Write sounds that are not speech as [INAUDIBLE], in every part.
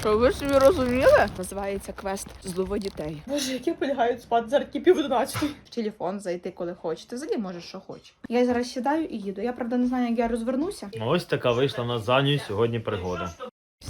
Що ви собі розуміли? Називається квест злови дітей. Боже, як я полягаю спати зараз ті пів. В телефон зайти, коли хочете. Взагалі можеш, що хочеш. Я зараз сідаю і їду. Я правда не знаю, як я розвернуся. Ось така вийшла на заню сьогодні пригода.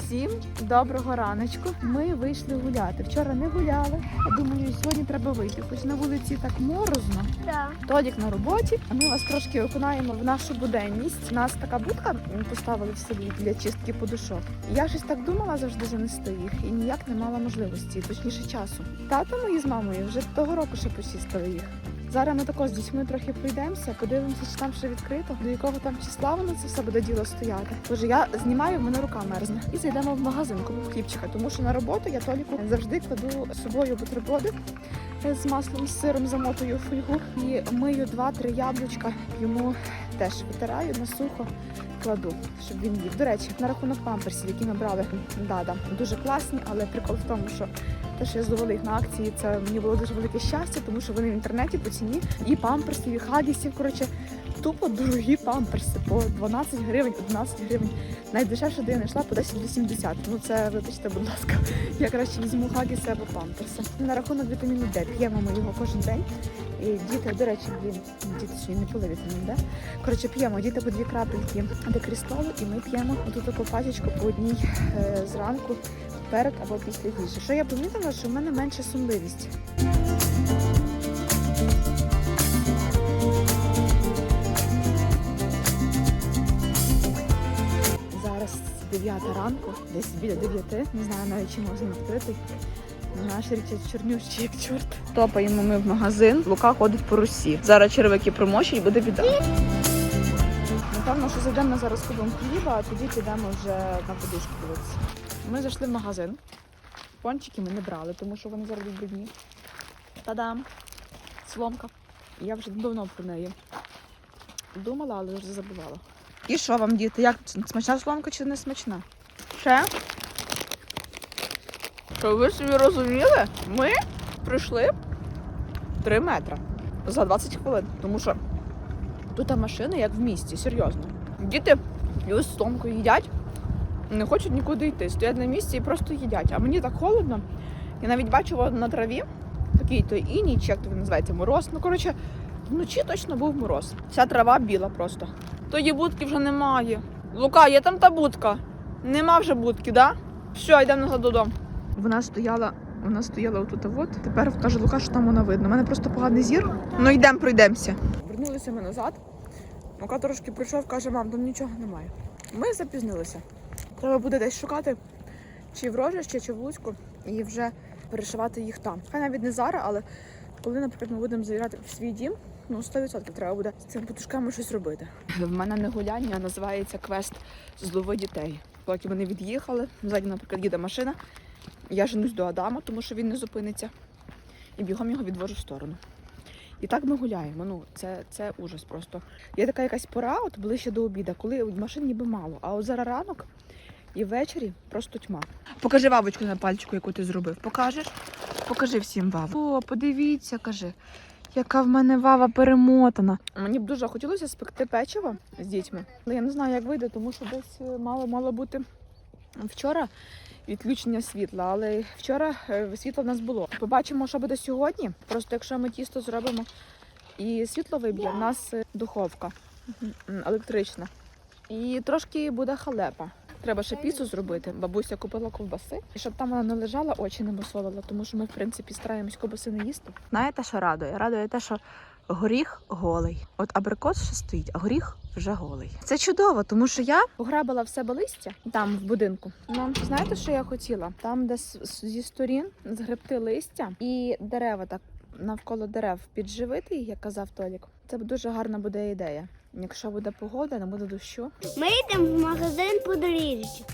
Всім доброго раночку. Ми вийшли гуляти. Вчора не гуляли. А думаю, сьогодні треба вийти. Хоч на вулиці так морозно. Да. Толік на роботі, а ми вас трошки окунаємо в нашу буденність. У нас така будка поставили в селі для чистки подушок. Я щось так думала завжди занести їх і ніяк не мала можливості, точніше часу. Тато мої з мамою вже того року ще почистили їх. Зараз ми також з дітьми трохи пройдемося, подивимося, чи там ще відкрито, до якого там числа воно це все буде діло стояти. Боже, я знімаю, в мене рука мерзне. І зайдемо в магазин, купимо хлібчика, тому що на роботу я Толіку завжди кладу з собою бутерброди з маслом, з сиром замотую фольгу і мию два-три яблучка. Йому теж витираю на сухо. Кладу, щоб він їв. До речі, на рахунок памперсів, які ми брали, да, да, дуже класні, але прикол в тому, що те, що я здобула їх на акції, це мені було дуже велике щастя, тому що вони в інтернеті по ціні і памперсів, і хагісів. Коротше, тупо дорогі памперси по 12 гривень, 11 гривень. Найдешевше, де я знайшла по 10-80. Ну це вибачте, будь ласка. [LAUGHS] Я краще візьму хагіси або памперси. На рахунок вітаміну Д п'ємо ми його кожен день. І діти, до речі, блін, діти ще не пили вітамін Д. Коротше, п'ємо діти по дві крапельки декрістолу, і ми п'ємо оту таку пачечку по одній е, зранку перед або після їжі. Що я помітила, що в мене менша сонливість. 9 ранку, десь біля 9, не знаю навіть чи можна відкрити. Наш річать чорнющий як чорт. Топаємо ми в магазин, Лука ходить по русі. Зараз червики промочить, буде біда. Напевно, що зайдемо ми зараз купимо хліба, а тоді підемо вже на подушку дивитися. Ми зайшли в магазин. Пончики ми не брали, тому що вони зараз брудні. Та-дам! Соломка. Я вже давно про неї думала, але вже забувала. І що вам, діти? Як? Смачна соломка чи не смачна? Ще? Що ви собі розуміли? Ми прийшли 3 метри за 20 хвилин, тому що тут машини як в місті, серйозно. Діти з соломкою їдять, не хочуть нікуди йти, стоять на місці і просто їдять. А мені так холодно. Я навіть бачила на траві такий то іній, чи як то він називається, мороз. Ну, коротше, вночі точно був мороз. Вся трава біла просто. Тої будки вже немає. Лука, є там та будка. Нема вже будки, да? Все, йдемо назад додому. Вона стояла, вона стояла отут, от. Тепер каже Лука, що там вона видно. У мене просто поганий зір. Ну йдемо, пройдемося. Вернулися ми назад. Лука трошки прийшов, каже, мам, там нічого немає. Ми запізнилися. Треба буде десь шукати, чи в Рожище, чи в Луцьку, і вже перешивати їх там. Хай навіть не зараз, але коли, наприклад, ми будемо заїжджати в свій дім, ну 100% треба буде з цими потушками щось робити. В мене не гуляння, а називається квест злови дітей. Поки вони від'їхали, ззаді, наприклад, їде машина. Я женусь до Адама, тому що він не зупиниться, і бігом його відвожу в сторону. І так ми гуляємо. Ну, це, це ужас просто. Є така якась пора, от ближче до обіду, коли машин ніби мало. А от зараз ранок і ввечері просто тьма. Покажи вавочку на пальчику, яку ти зробив. Покажеш? Покажи всім ваву. О, подивіться, кажи. Яка в мене вава перемотана. Мені б дуже хотілося спекти печиво з дітьми. Але я не знаю, як вийде, тому що десь е, мало мало бути вчора відключення світла, але вчора е, світла в нас було. Побачимо, що буде сьогодні. Просто якщо ми тісто зробимо і світло виб'є, в нас е, духовка електрична. І трошки буде халепа. Треба ще піцу зробити. Бабуся купила ковбаси, і щоб там вона не лежала, очі не мусолила, тому що ми, в принципі, стараємось ковбаси не їсти. Знаєте, що радує? Радує те, що горіх голий. От абрикос ще стоїть, а горіх вже голий. Це чудово, тому що я пограбила в себе листя там в будинку. Ну, знаєте, що я хотіла? Там, де зі сторін згребти листя і дерева так навколо дерев підживити, як казав Толік. Це дуже гарна буде ідея. Якщо буде погода, не буде дощу. Ми йдемо в магазин по доріжці.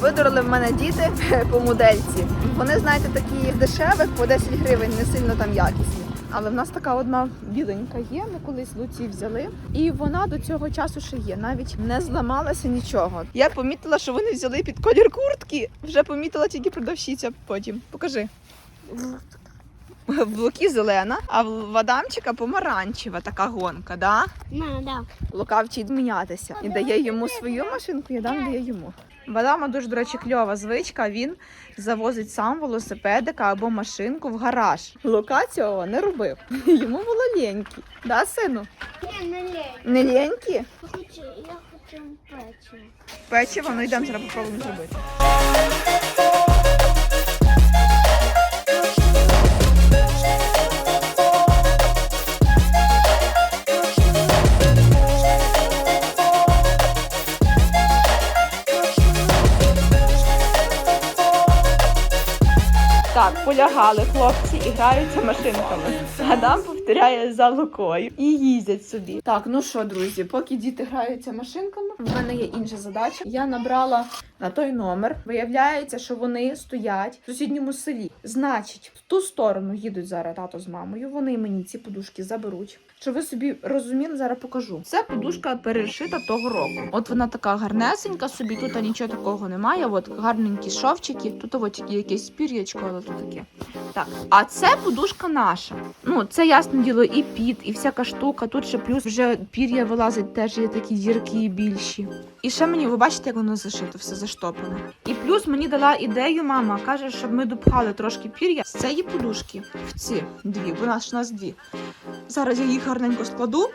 Видурили в мене діти [LAUGHS] по модельці. Вони, знаєте, такі дешевих по 10 гривень, не сильно там якісні. Але в нас така одна біленька є, ми колись Луці взяли, і вона до цього часу ще є. Навіть не зламалася нічого. Я помітила, що вони взяли під колір куртки. Вже помітила тільки продавщиця потім. Покажи. В Луки зелена, а в Адамчика помаранчева така гонка, да? На, да. Лука вчить змінятися і дає йому свою машинку, і Адам дає йому. В Адама дуже, до речі, кльова звичка. Він завозить сам велосипедика або машинку в гараж. Лука цього не робив. [LAUGHS] Йому було ліньки. Да, сину? Не, не лень. Не ліньки? Я хочу, я хочу печиво. Печиво, ну йдемо зараз попробуємо зробити. Так, полягали хлопці і граються машинками. Адам повторяє за лукою і їздять собі. Так, ну що, друзі, поки діти граються машинками, в мене є інша задача. Я набрала на той номер. Виявляється, що вони стоять в сусідньому селі. Значить, в ту сторону їдуть зараз тато з мамою. Вони мені ці подушки заберуть. Щоб ви собі розуміли, зараз покажу. Це подушка перешита того року. От вона така гарнесенька собі, тут нічого такого немає. От гарненькі шовчики, тут от якесь пір'ячко, але тут таке. Так, а це подушка наша. Ну, це ясне діло, і під, і всяка штука. Тут ще плюс вже пір'я вилазить, теж є такі дірки більші. І ще мені, ви бачите, як воно зашито, все заштопане. І плюс мені дала ідею мама, каже, щоб ми допхали трошки пір'я з цієї подушки в ці дві, бо нас у нас дві. Зараз я їх гарненько складу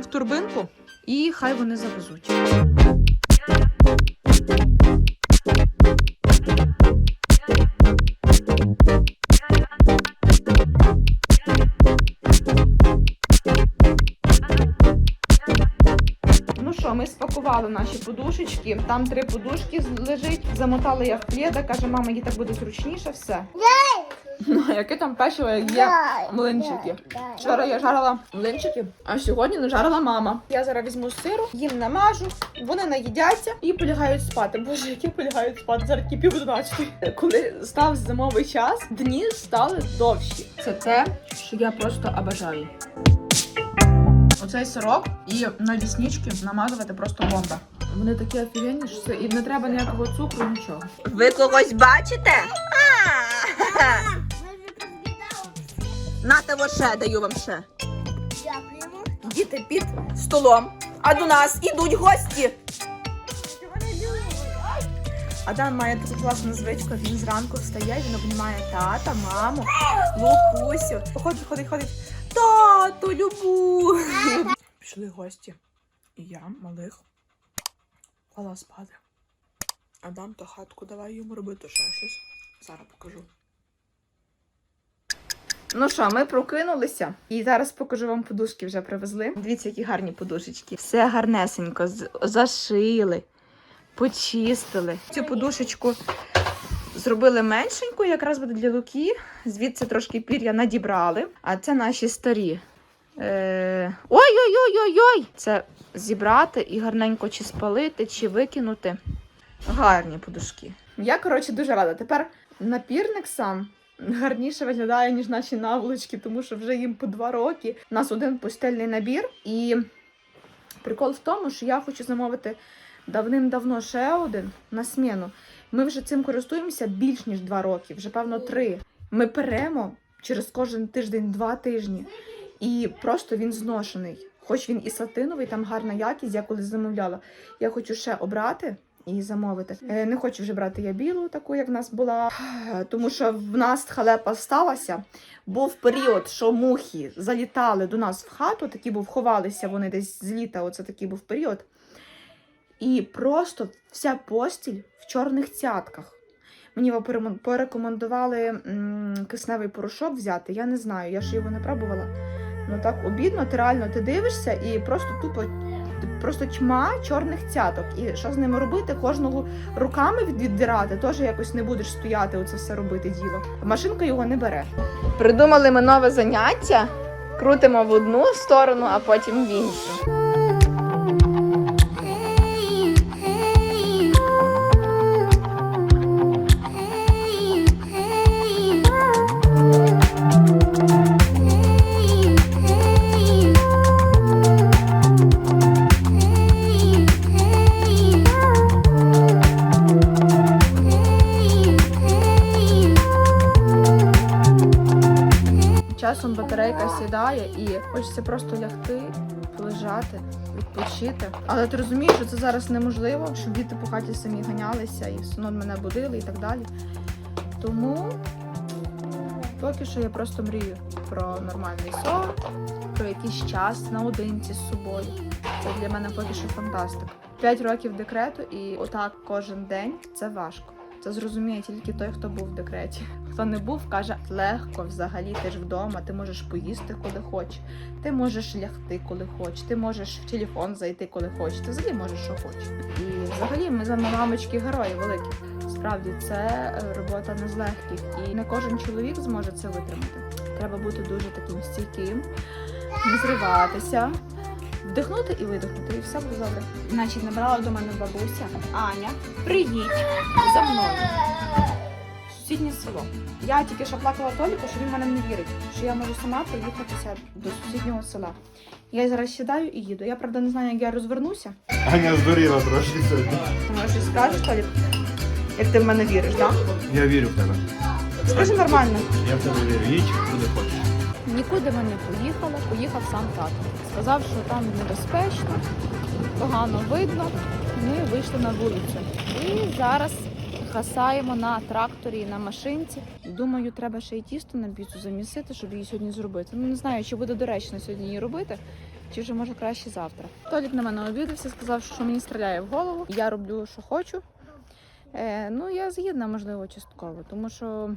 в турбинку і хай вони завезуть. Ми наші подушечки. Там три подушки лежить. Замотали я в пледа. Каже, мама, їй так буде зручніше все. Ну, яке там печиво, як є млинчики. Вчора я жарила млинчики, а сьогодні не жарила мама. Я зараз візьму сиру, їм намажу, вони наїдяться і полягають спати. Боже, які полягають спати зараз пів одинадцятої. Коли став зимовий час, дні стали довші. Це те, що я просто обожаю. Оцей сирок і на ліснички намазувати просто бомба. Вони такі офігенні, що це і не треба ніякого цукру, нічого. Ви когось бачите? Нате во ще даю вам ще. Дякуємо. Діти під столом. А до нас ідуть гості. Адам має таку класну звичку, він зранку встає, він обнімає тата, маму, Лукусю. Ходить, ходить, ходить. Тату, любу. [LAUGHS] Пішли гості. І я, малих, клала спати. Адам то хатку давай йому робити ще щось. Зараз покажу. Ну що, ми прокинулися, і зараз покажу вам подушки вже привезли. Дивіться, які гарні подушечки. Все гарнесенько, зашили, почистили. Цю подушечку зробили меншеньку, якраз буде для луки. Звідси трошки пір'я надібрали. А це наші старі. Е... Ой-ой-ой-ой-ой! Це зібрати і гарненько чи спалити, чи викинути. Гарні подушки. Я, коротше, дуже рада. Тепер напірник сам гарніше виглядає, ніж наші наволочки, тому що вже їм по два роки. У нас один постельний набір. І прикол в тому, що я хочу замовити давним-давно ще один на сміну. Ми вже цим користуємося більш ніж два роки, вже певно три. Ми перемо через кожен тиждень два тижні. І просто він зношений. Хоч він і сатиновий, там гарна якість, я колись замовляла. Я хочу ще обрати і замовити. Е, Не хочу вже брати я білу, таку, як в нас була, тому що в нас халепа сталася. Був період, що мухи залітали до нас в хату, такі був, ховалися вони десь з літа, оце такий був період. І просто вся постіль в чорних цятках. Мені порекомендували кисневий порошок взяти. Я не знаю, я ж його не пробувала. Ну так обідно, ти реально ти дивишся і просто тупо просто тьма чорних цяток. І що з ними робити? Кожного руками віддирати, теж якось не будеш стояти, оце все робити діло. Машинка його не бере. Придумали ми нове заняття, крутимо в одну сторону, а потім в іншу. Вистачає, і хочеться просто лягти, лежати, відпочити. Але ти розумієш, що це зараз неможливо, щоб діти по хаті самі ганялися і все мене будили і так далі. Тому поки що я просто мрію про нормальний сон, про якийсь час наодинці з собою. Це для мене поки що фантастика. П'ять років декрету, і отак кожен день це важко. Це зрозуміє тільки той, хто був в декреті. Хто не був, каже легко взагалі. Ти ж вдома, ти можеш поїсти, коли хочеш. Ти можеш лягти, коли хочеш. Ти можеш в телефон зайти, коли хочеш. Ти взагалі можеш, що хочеш. І взагалі ми з вами мамочки герої великі. Справді це робота не з легких, і не кожен чоловік зможе це витримати. Треба бути дуже таким стійким, не зриватися, вдихнути і видихнути, і все буде добре. Значить, набрала до мене бабуся Аня. Приїдь за мною. в Сусіднє село. Я тільки що плакала Толіку, що він мене не вірить, що я можу сама приїхатися до сусіднього села. Я зараз сідаю і їду. Я правда не знаю, як я розвернуся. Аня здуріла трошки сьогодні. Ти може щось скажеш, Толік? Як ти в мене віриш, так? Я вірю в тебе. Скажи нормально. Я в тебе вірю. Їдь, куди хочеш. Нікуди ми не поїхали, поїхав сам тато. Сказав, що там небезпечно, погано видно. Ми вийшли на вулицю. І зараз хасаємо на тракторі, на машинці. Думаю, треба ще й тісто на піцу замісити, щоб її сьогодні зробити. Ну не знаю, чи буде доречно сьогодні її робити. Чи вже може краще завтра? Толік на мене обідався, сказав, що мені стріляє в голову. Я роблю, що хочу. Е, ну, я згідна, можливо, частково, тому що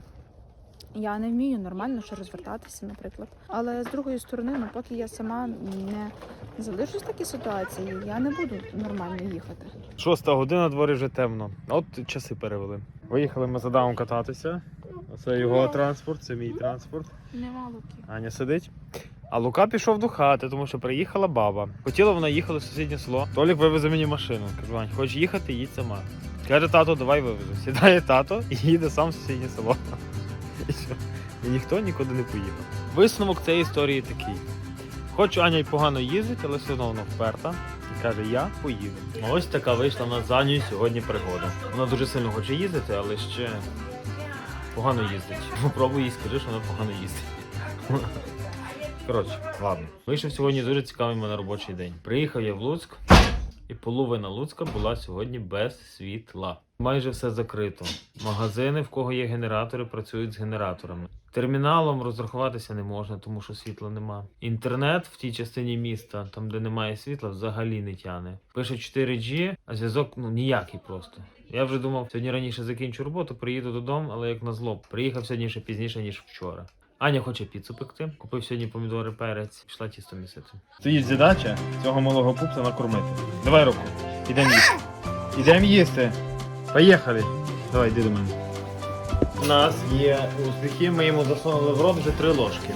я не вмію нормально ще розвертатися, наприклад. Але з другої сторони, ну поки я сама не залишусь в такій ситуації, я не буду нормально їхати. Шоста година, дворі вже темно. От часи перевели. Виїхали ми з Адамом кататися. Це його транспорт, це мій транспорт. Нема луки. Аня сидить. А Лука пішов до хати, тому що приїхала баба. Хотіла вона їхати в сусіднє село. Толік вивезе мені машину. Кажу, Ань, хочеш їхати, їдь сама. Каже, тато, давай вивезу. Сідає тато і їде сам в сусіднє село. І ніхто нікуди не поїхав. Висновок цієї історії такий. Хоч Аня й погано їздить, але все одно вона вперта. І каже, я поїду. Ось така вийшла на за Аню сьогодні пригода. Вона дуже сильно хоче їздити, але ще погано їздить. Попробуй їй скажи, що вона погано їздить. Коротше, ладно. Вийшов сьогодні дуже цікавий мене робочий день. Приїхав я в Луцьк, і половина Луцька була сьогодні без світла. Майже все закрито. Магазини, в кого є генератори, працюють з генераторами. Терміналом розрахуватися не можна, тому що світла нема. Інтернет в тій частині міста, там де немає світла, взагалі не тяне. Пише 4G, а зв'язок ну ніякий просто. Я вже думав, сьогодні раніше закінчу роботу, приїду додому, але як назло, приїхав сьогодні ще пізніше, ніж вчора. Аня хоче піцу пекти. Купив сьогодні помідори, перець, пішла тісто місити. Стоїть задача цього малого пупса накормити. Давай руку. Ідемо їсти. [GASPS] Ідемо їсти. Поїхали. Давай, йди. У нас є успіхи, ми йому засунули в рот вже три ложки.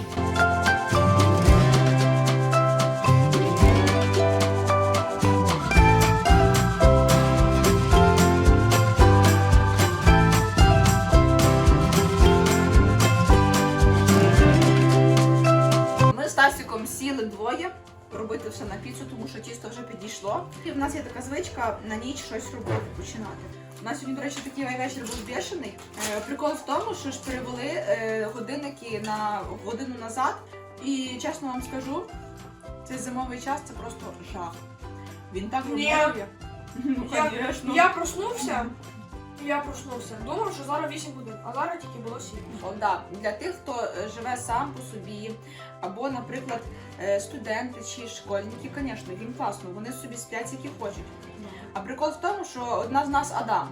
Тісто. І в нас є така звичка на ніч щось робити, починати. У нас сьогодні, до речі, такий вечір був бешений. Е, прикол в тому, що ж перевели е, годинники на годину назад. І чесно вам скажу, цей зимовий час це просто жах. Він так Ні. Ну, Я, звісно. я проснувся. Я проснувся. Думав, що зараз 8 годин, а зараз тільки було 7. О, да. Для тих, хто е, живе сам по собі, або, наприклад, е, студенти чи школьники, звісно, їм класно, вони собі сплять, які хочуть. А прикол в тому, що одна з нас Адам.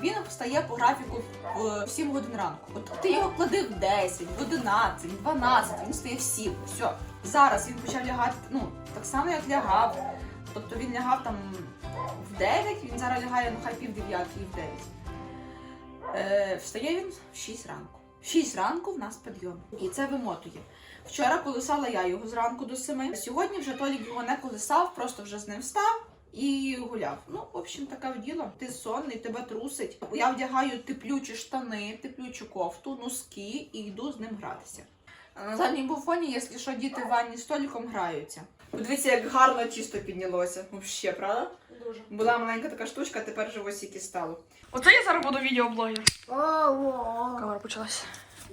Він встає по графіку в 7 годин ранку. От ти його клади в 10, в 11, в 12, він стає в 7. Все. Зараз він почав лягати, ну, так само, як лягав. Тобто він лягав там в 9, він зараз лягає, ну хай пів 9 і в 9. Е, встає він в 6 ранку. В 6 ранку в нас підйом. І це вимотує. Вчора колесала я його зранку до 7. Сьогодні вже Толік його не колесав, просто вже з ним встав і гуляв. Ну, в общем, таке діло. Ти сонний, тебе трусить. Я вдягаю теплючі штани, теплючу кофту, носки і йду з ним гратися. На задньому фоні, якщо що, діти в ванні з Толіком граються. Подивіться, як гарно тісто піднялося. Взагалі, правда? Дуже. Була маленька така штучка, тепер вже ось які стало. Оце я зараз буду відеоблогер. Камера почалась.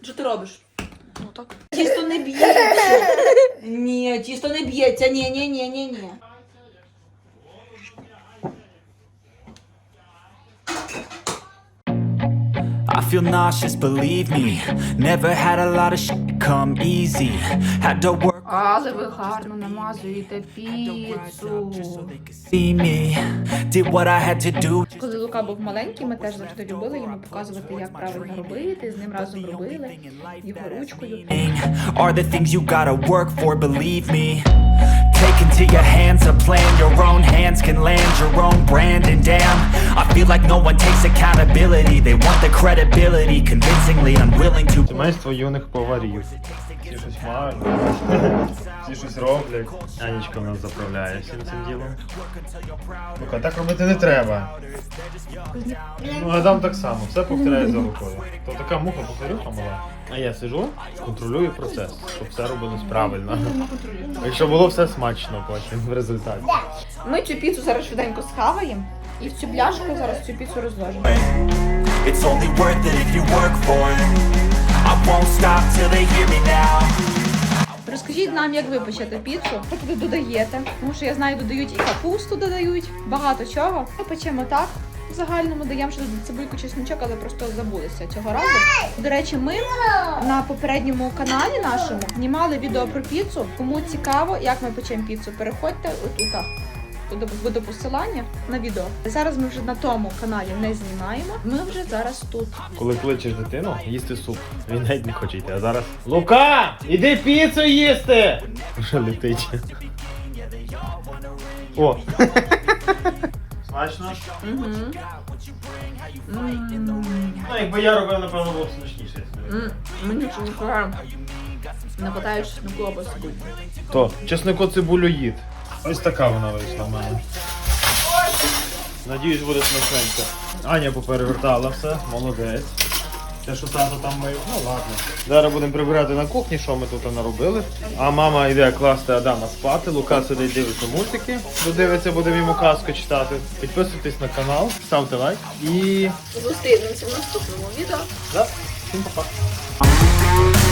Що ти робиш? Ну, Отак. Тісто не б'ється. Ні, тісто не б'ється. Ні, ні, ні, ні, ні. I feel nauseous, believe me. Never had a lot of shit come easy. Had to work Але ви гарно намазуєте піцу. see me. Did what I had to do. Коли Лука був маленький, ми теж завжди любили йому показувати, як правильно робити. З ним разом робили його ручкою. Are the things you gotta work for, believe me. Take into your hands a plan, your own hands can land your own brand. And damn, I feel like no one takes accountability. They want the credibility, convincingly unwilling to. Сімейство юних поварів. Всі щось мають, всі щось роблять. Анічка у нас заправляє всім цим ділом. Лука, так робити не треба. Ну, Адам так само, все повторяє за рукою. То така муха повторюха мала. А я сиджу, контролюю процес, щоб все робилось правильно. Якщо було все смачно потім в результаті. Ми цю піцу зараз швиденько схаваємо і в цю пляшку зараз цю піцу розложимо. It's only worth it if you work for it. Розкажіть нам, як ви печете піцу, що туди додаєте. Тому що я знаю, додають і капусту додають, багато чого. Ми печемо так. В загальному даємо ще цибульку чесночок, але просто забулися цього разу. До речі, ми на попередньому каналі нашому знімали відео про піцу. Кому цікаво, як ми печемо піцу, переходьте отут. Буде посилання на відео. Зараз ми вже на тому каналі не знімаємо. Ми вже зараз тут. Коли кличеш дитину, їсти суп. Він навіть не хоче йти. А зараз. Лука! Іди піцу їсти! Вже летить. О! Смачно? Угу. Ну, якби я робив, напевно, було б смачніше. Мені ніфіга не питаєш чеснику або цибульку. То, чеснико цибулю їд. Ось така вона вийшла в мене. Надіюсь, буде смачненько. Аня поперевертала все, молодець. Те, що тато там мив, ну ладно. Зараз будемо прибирати на кухні, що ми тут наробили. А мама йде класти Адама спати. Лука сидить дивиться мультики, додивиться, будемо йому казку читати. Підписуйтесь на канал, ставте лайк і Зустрінемося в наступному відео. да, всім па-па.